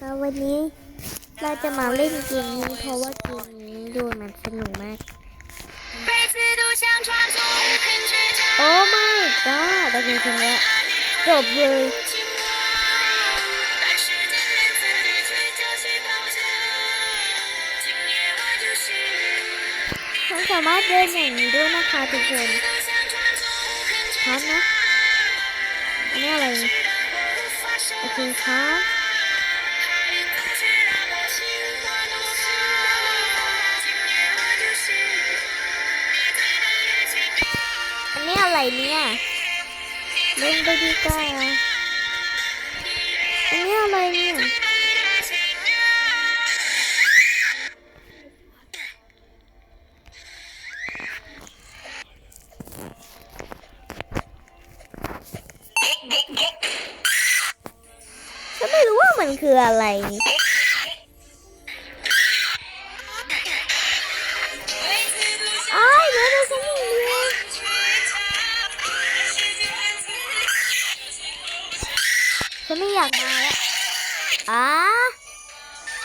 ค่ะวันนี้เราจะมาเล่นเกมนี้เพราะว่าเกมนี้ดูมันสนุกมาก โอ้ my god เรเจริงๆแล้วจบเลยฉันสามารถเดินอย่างนี้ด้วยนะคะทุกคนทันนะอันนี้อะไร โอเคค่ะ อันนี้อะไรเนี่ยเล่นไปดีกว่าอันนี้อะไรเนี่ยฉันไม่รู้ว่ามันคืออะไร ฉันไม่อยากมาแล้วอ้า